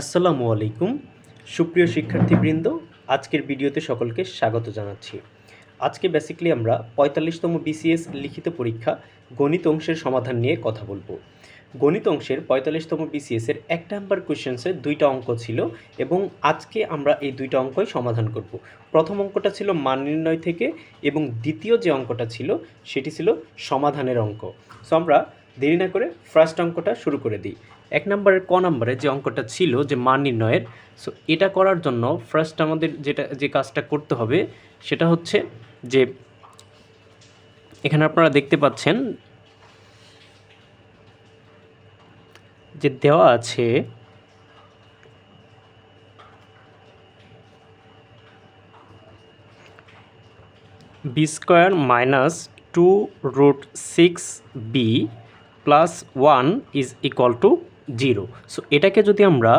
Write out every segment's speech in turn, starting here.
আসসালামু আলাইকুম। সুপ্রিয় শিক্ষার্থীবৃন্দ, আজকের ভিডিওতে সকলকে স্বাগত জানাচ্ছি। আজকে বেসিক্যালি আমরা পঁয়তাল্লিশতম বিসিএস লিখিত পরীক্ষা গণিত অংশের সমাধান নিয়ে কথা বলব। গণিত অংশের পঁয়তাল্লিশতম বিসিএসের এক নাম্বার কোয়েশ্চেন্সের দুইটা অঙ্ক ছিল এবং আজকে আমরা এই দুইটা অঙ্কই সমাধান করব। প্রথম অঙ্কটা ছিল মান নির্ণয় থেকে এবং দ্বিতীয় যে অঙ্কটা ছিল, সেটি ছিল সমাধানের অঙ্ক। সো আমরা দেরি না করে ফার্স্ট অঙ্কটা শুরু করে দিই। এক নম্বরের ক নম্বরে যে অঙ্কটা ছিল যে মান নির্ণয়ের সো এটা করার জন্য ফার্স্ট আমাদের যেটা, যে কাজটা করতে হবে সেটা হচ্ছে যে এখানে আপনারা দেখতে পাচ্ছেন যে দেওয়া আছে B square minus two root six B plus one is equal to zero. So এটাকে যদি আমরা,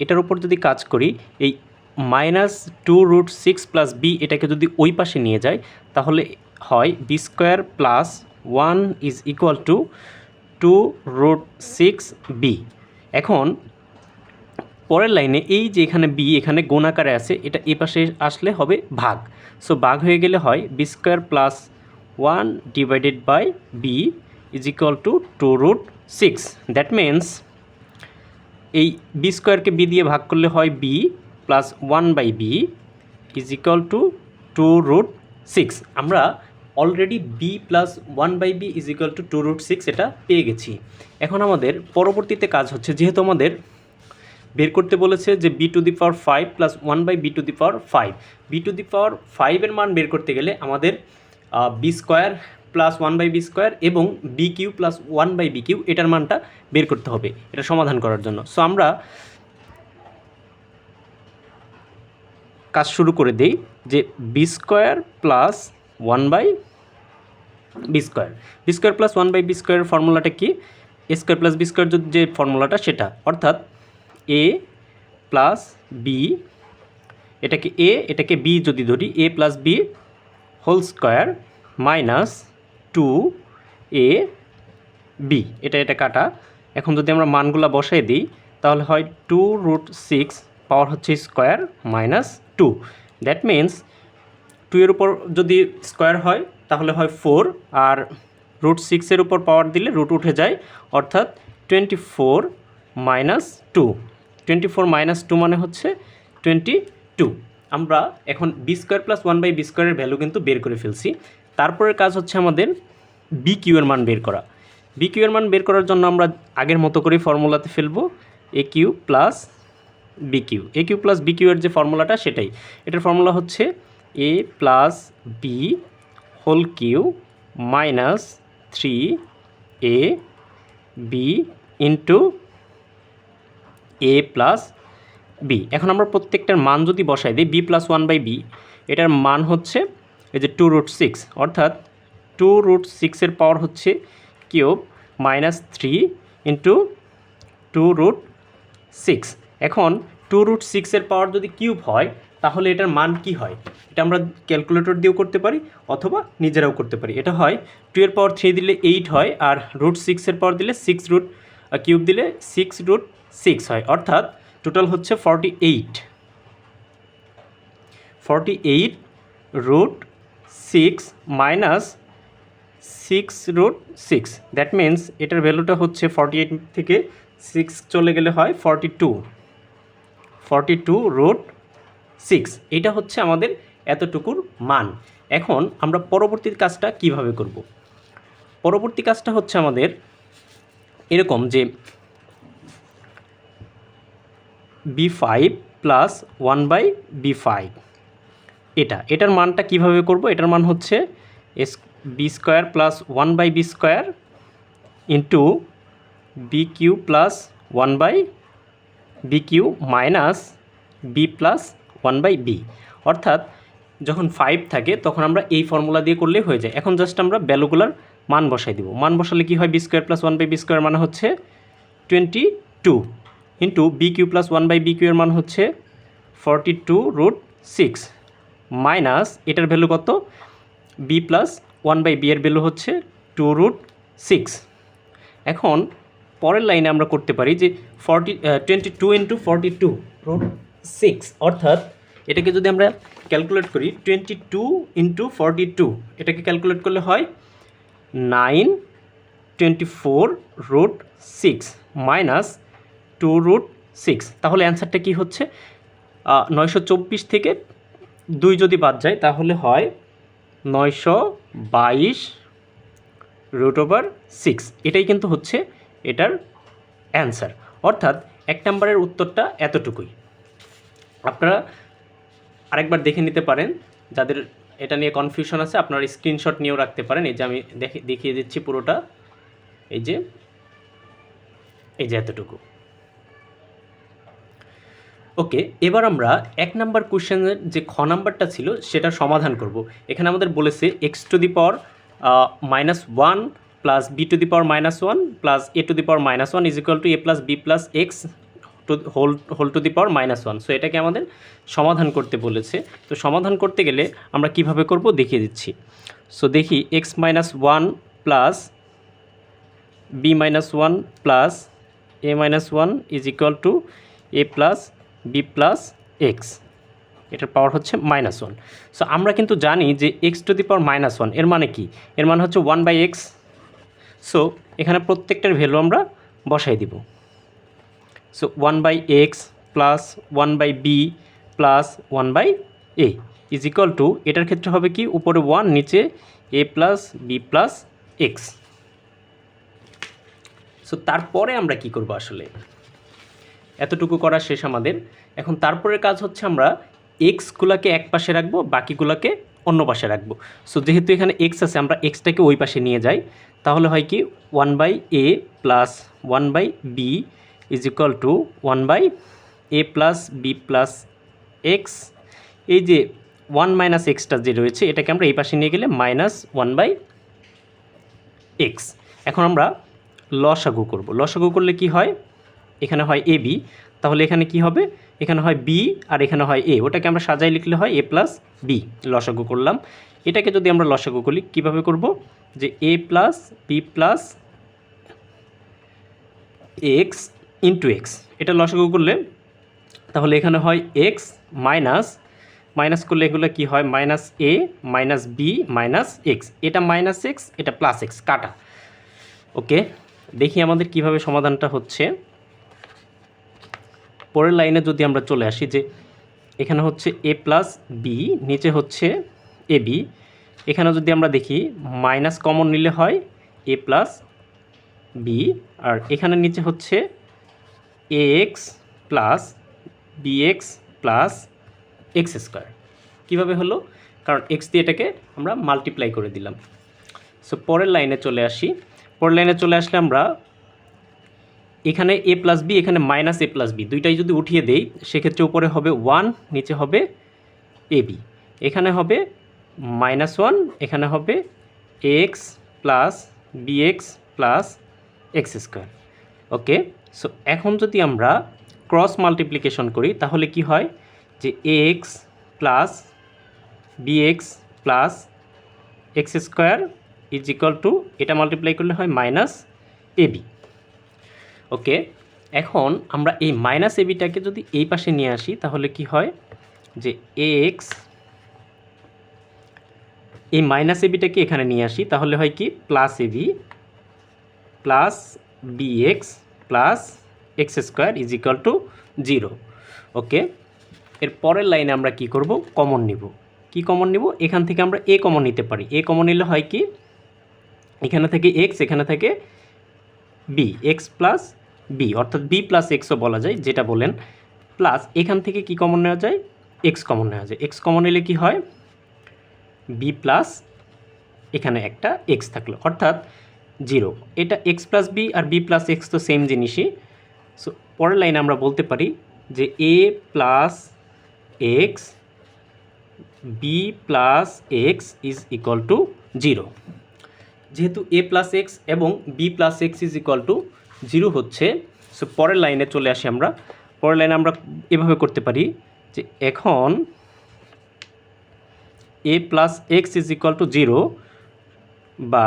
এটার উপর যদি কাজ করি, এই minus two root six plus B এটাকে যদি ওই পাশে নিয়ে যাই তাহলে হয় B square plus one is equal to two root six B এখন, পরের লাইনে এই যে এখানে বি এখানে গোনাকারে আছে, এটা এ পাশে আসলে হবে ভাগ। সো ভাগ হয়ে গেলে হয় B square plus one divided by B is equal to two root six. That means এই বি স্কোয়ারকে বি দিয়ে ভাগ করলে হয় B plus one by B is equal to two root six আমরা already B plus one by B is equal to two root six এটা পেয়ে গেছি। এখন আমাদের পরবর্তীতে কাজ হচ্ছে, যেহেতু আমাদের বের করতে বলেছে যে B to the power five plus one by B to the power five B to the power ফাইভের মান বের করতে গেলে আমাদের B square plus one by B square এবং B cube plus one by B cube এটার মানটা বের করতে হবে, এটা সমাধান করার জন্য। সো আমরা কাজ শুরু করে দেই যে B square plus one by B square B square plus one by B স্কোয়ারের ফর্মুলাটা কি? A square plus B square যে ফর্মুলাটা সেটা। অর্থাৎ এ প্লাস বি এটাকে এ এটাকে বি যদি ধরি A plus B whole square minus two A B এটা এটা কাটা। এখন যদি আমরা মানগুলা বসাই দিই, তাহলে হয় টু রুট সিক্স পাওয়ার হচ্ছে square minus two that means two এর উপর যদি স্কোয়ার হয়, তাহলে হয় ফোর আর রুট সিক্সের উপর পাওয়ার দিলে রুট উঠে যায়, অর্থাৎ twenty four minus two twenty four minus two মানে হচ্ছে টোয়েন্টি টু আমরা এখন B square plus one by B স্কোয়ারের ভ্যালু কিন্তু বের করে ফেলছি। তারপরের কাজ হচ্ছে আমাদের বি কিউ এর মান বের করা। বি কিউ এর মান বের করার জন্য আমরা আগের মতো করেই ফর্মুলাতে ফেলব। A cube plus B cube A cube plus B cube এর যে ফর্মুলাটা সেটাই। এটার ফর্মুলা হচ্ছে A plus B whole cube minus three A B into A plus B এখন আমরা প্রত্যেকটার মান যদি বসাই দিই B plus one by B এটার মান হচ্ছে এই যে টু রুট সিক্স অর্থাৎ টু রুট সিক্সের পাওয়ার হচ্ছে cube minus three into two root six. এখন টু রুট সিক্সের পাওয়ার যদি কিউব হয়, তাহলে এটার মান কি হয়? এটা আমরা ক্যালকুলেটর দিয়েও করতে পারি, অথবা নিজেরাও করতে পারি। এটা হয় টু এর পাওয়ার থ্রি দিলে এইট হয়, আর রুট সিক্সের পাওয়ার দিলে সিক্স রুট কিউব দিলে সিক্স রুট সিক্স হয়। অর্থাৎ টোটাল হচ্ছে forty eight. Forty eight root six minus six root six that means এটার ভ্যালুটা হচ্ছে ফর্টি এইট থেকে সিক্স চলে গেলে হয় forty two forty two root six এটা হচ্ছে আমাদের এতটুকুর মান। এখন আমরা পরবর্তী কাজটা কীভাবে করব? পরবর্তী কাজটা হচ্ছে আমাদের এরকম যে B five plus one by B five এটা, এটার মানটা কীভাবে করব? এটার মান হচ্ছে is B square plus one by B square into B cube plus one by B cube minus B plus one by B অর্থাৎ যখন ফাইভ থাকে, তখন আমরা এই ফর্মুলা দিয়ে করলেই হয়ে যায়। এখন জাস্ট আমরা ভ্যালুগুলার মান বসাই দিব। মান বসালে কী হয়? B square plus one by B square মানে হচ্ছে twenty two into B cube plus one by B cube এর মান হচ্ছে forty two root six minus এটার ভ্যালু কত? B plus one by B এর ভ্যালু হচ্ছে টু রুট সিক্স এখন পরের লাইনে আমরা করতে পারি যে forty twenty two into forty two root six অর্থাৎ এটাকে যদি আমরা ক্যালকুলেট করি twenty two into forty two এটাকে ক্যালকুলেট করলে হয় nine twenty four root six minus two root six তাহলে অ্যান্সারটা কী হচ্ছে? নয়শো চব্বিশ থেকে দুই যদি বাদ যায়, তাহলে হয় নয়শো বাইশ রুট ওভার সিক্স এটাই কিন্তু হচ্ছে এটার অ্যান্সার অর্থাৎ এক নম্বরের উত্তরটা এতটুকুই। আপনারা আরেকবার দেখে নিতে পারেন। যাদের এটা নিয়ে কনফিউশন আছে, আপনারা স্ক্রিনশট নিয়েও রাখতে পারেন। এই যে আমি দেখে, দেখিয়ে দিচ্ছি পুরোটা। এই যে এই যে এতটুকু। ওকে, এবার আমরা এক নাম্বার কোশ্চেনের যে খ নাম্বারটা ছিল সেটা সমাধান করব। এখানে আমাদের বলেছে X to the power minus one plus B to the power minus one plus A to the power minus one is equal to A plus B plus X to whole whole to the power minus one so এটাকে আমাদের সমাধান করতে বলেছে। তো, সমাধান করতে গেলে আমরা কীভাবে করব দেখিয়ে দিচ্ছি। সো দেখি X minus one plus B minus one plus A minus one is equal to A plus B plus X এটার পাওয়ার হচ্ছে মাইনাস ওয়ান সো আমরা কিন্তু জানি যে X to the power minus ওয়ানের মানে কি? এর মানে হচ্ছে ওয়ান বাই এক্স সো এখানে প্রত্যেকটার ভ্যালু আমরা বসাই দিব। So one by X plus one by B plus one by A is equal to এটার ক্ষেত্রে হবে কি? উপরে ওয়ান নিচে A plus B plus X so তারপরে আমরা কি করব আসলে? এতটুকু করা শেষ আমাদের। এখন তারপরের কাজ হচ্ছে আমরা এক্সগুলোকে এক পাশে রাখব, বাকিগুলোকে অন্য পাশে রাখব। সো যেহেতু এখানে এক্স আছে, আমরা এক্সটাকে ওই পাশে নিয়ে যাই। তাহলে হয় কি one by A plus one by B is equal to one by A plus B plus X এই যে ওয়ান মাইনাস এক্সটা যে রয়েছে, এটাকে আমরা এই পাশে নিয়ে গেলে মাইনাস ওয়ান বাই এক্স এখন আমরা লসাগু করব। লসাগু করলে কি হয়? এখানে হয় এ বি, তাহলে এখানে কি হবে? এখানে হয় বি আর এখানে হয় এ। ওটাকে আমরা সাজাই লিখলে হয় এ প্লাস বি, লসাগু করলাম। এটাকে যদি আমরা লসাগু করি, কীভাবে করব? যে A plus B plus X into X. এটা লসাগু করলে, তাহলে এখানে হয় এক্স মাইনাস মাইনাস করলে এগুলো কি হয়? Minus A, minus B, minus X. এটা মাইনাস এক্স, এটা প্লাস এক্স, কাটা। ওকে, দেখি আমাদের কীভাবে সমাধানটা হচ্ছে। পরের লাইনে যদি আমরা চলে আসি যে এখানে হচ্ছে এ প্লাস বি নিচে হচ্ছে এ বি এখানে যদি আমরা দেখি মাইনাস কমন নিলে হয় এ প্লাস বি আর এখানে নিচে হচ্ছে A X plus B X plus X square কীভাবে হলো? কারণ এক্স দিয়ে এটাকে আমরা মাল্টিপ্লাই করে দিলাম। সো পরের লাইনে চলে আসি। পরের লাইনে চলে আসলে আমরা এখানে এ প্লাস বি এখানে মাইনাস এ প্লাস বি দুইটাই যদি উঠিয়ে দেই, সেক্ষেত্রে উপরে হবে ওয়ান নিচে হবে এ বি এখানে হবে মাইনাস ওয়ান এখানে হবে X plus B X plus X square okay so এখন যদি আমরা ক্রস মাল্টিপ্লিকেশন করি, তাহলে কি হয়? যে X plus B X plus X square is equal to এটা মাল্টিপ্লাই করলে হয় মাইনাস এ বি ওকে? এখন আমরা এই মাইনাস এবিটাকে যদি এই পাশে নিয়ে আসি, তাহলে কি হয়? যে এক্স এই মাইনাস এবিটাকে এখানে নিয়ে আসি, তাহলে হয় কি? Plus AB plus B X plus X square is equal to zero okay? এর পরের লাইনে আমরা কি করব? কমন নিব। কি কমন নিব? এখান থেকে আমরা এ কমন নিতে পারি। এ কমন নিলে হয় কি? এখানে থেকে এক্স এখানে থেকে বি এক্স প্লাস বি অর্থাৎ বি প্লাস এক্সও বলা যায়, যেটা বলেন প্লাস এখান থেকে কি কমন নেওয়া যায়? এক্স কমন নেওয়া যায়। এক্স কমন এলে কি হয়? বি প্লাস এখানে একটা এক্স থাকল। অর্থাৎ জিরো এটা এক্স প্লাস বি আর বি প্লাস এক্স তো সেম জিনিসই। সো পরের লাইনে আমরা বলতে পারি যে A plus X B plus X is equal to zero যেহেতু এ প্লাস এক্স এবং B plus X is equal to zero হচ্ছে সো পরের লাইনে চলে আসি আমরা। পরের লাইনে আমরা এভাবে করতে পারি যে এখন A plus X is equal to zero বা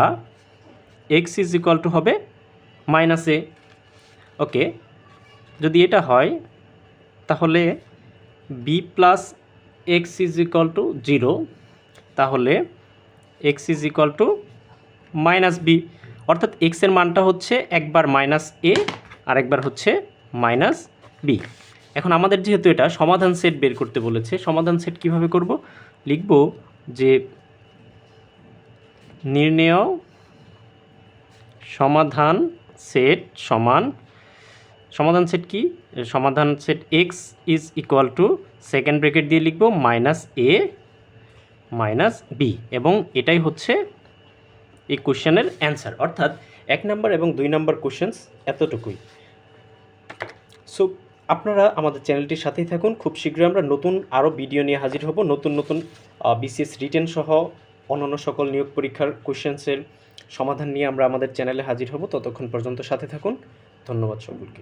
এক্স ইজ ইকুয়াল টু হবে মাইনাস এ ওকে যদি এটা হয়, তাহলে B plus X is equal to zero তাহলে X is equal to minus B. অর্থাৎ এক্সের মানটা হচ্ছে একবার মাইনাস এ আর একবার হচ্ছে মাইনাস বি। এখন আমাদের যেহেতু এটা সমাধান সেট বের করতে বলেছে, সমাধান সেট কীভাবে করব? লিখব যে নির্ণেয় সমাধান সেট সমান, সমাধান সেট কি? সমাধান set X is equal to second bracket দিয়ে লিখব মাইনাস এ, মাইনাস বি। এবং এটাই হচ্ছে এই কোশ্চেনের অ্যান্সার, অর্থাৎ এক নম্বর এবং দুই নাম্বার কোশ্চেন্স এতটুকুই। সো আপনারা আমাদের চ্যানেলটির সাথেই থাকুন। খুব শীঘ্রই আমরা নতুন আরও ভিডিও নিয়ে হাজির হব। নতুন নতুন বিসিএস রিটেন সহ অন্যান্য সকল নিয়োগ পরীক্ষার কোশ্চেন্সের সমাধান নিয়ে আমরা আমাদের চ্যানেলে হাজির হব। ততক্ষণ পর্যন্ত সাথে থাকুন। ধন্যবাদ সকলকে।